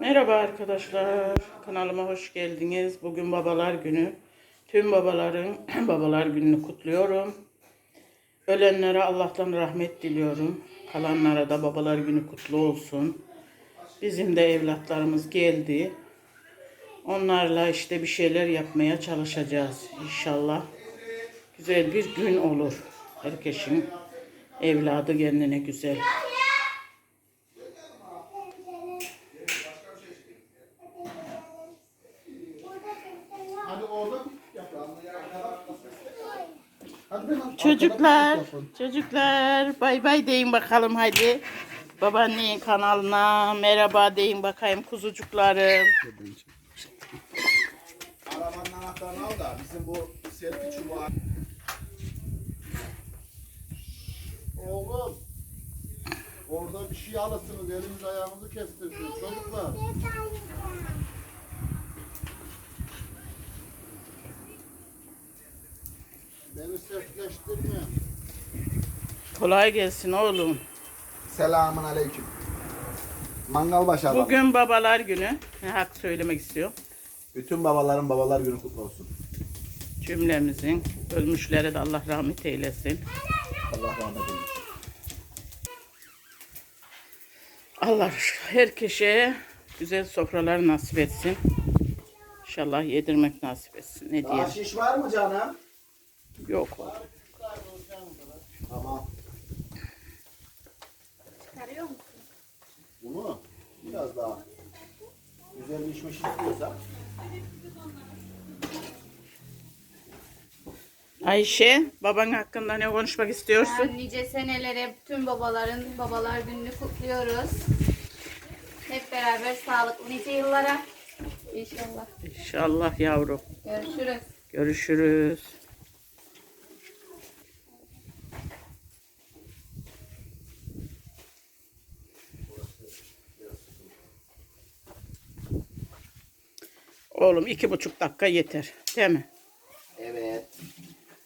Merhaba arkadaşlar. Kanalıma hoş geldiniz. Bugün babalar günü. Tüm babaların babalar gününü kutluyorum. Ölenlere Allah'tan rahmet diliyorum. Kalanlara da babalar günü kutlu olsun. Bizim de evlatlarımız geldi. Onlarla işte bir şeyler yapmaya çalışacağız inşallah. Güzel bir gün olur. Herkesin evladı kendine güzel. Hadi oğlum yapalım. Hadi ben Çocuklar, çocuklar bay bay deyin bakalım hadi. Babaannenin kanalına merhaba deyin bakayım kuzucuklarım. Arabanın anahtarını al da bizim bu selfie çubuğu. Oğlum. Orada bir şey alırsınız. Elimiz ayağımızı kestirsiniz çocuklar. Beni sertleştirme. Kolay gelsin oğlum. Selamun aleyküm. Mangal başarılı. Bugün babalar günü. Ne hak söylemek istiyor. Bütün babaların babalar günü kutlu olsun. Cümlemizin ölmüşlere de Allah rahmet eylesin. Allah rahmet eylesin. Allah herkese güzel sofralar nasip etsin. İnşallah yedirmek nasip etsin. Ne Daha şiş var mı canım? Yok. Tamam. Bunu biraz daha güzel bir işmiş istiyorsan. Ayşe, baban hakkında ne konuşmak istiyorsun? Yani nice senelere tüm babaların babalar gününü kutluyoruz. Hep beraber sağlıklı nice yıllara. İnşallah. İnşallah yavrum. Görüşürüz. Görüşürüz. Oğlum iki buçuk dakika yeter. Değil mi? Evet.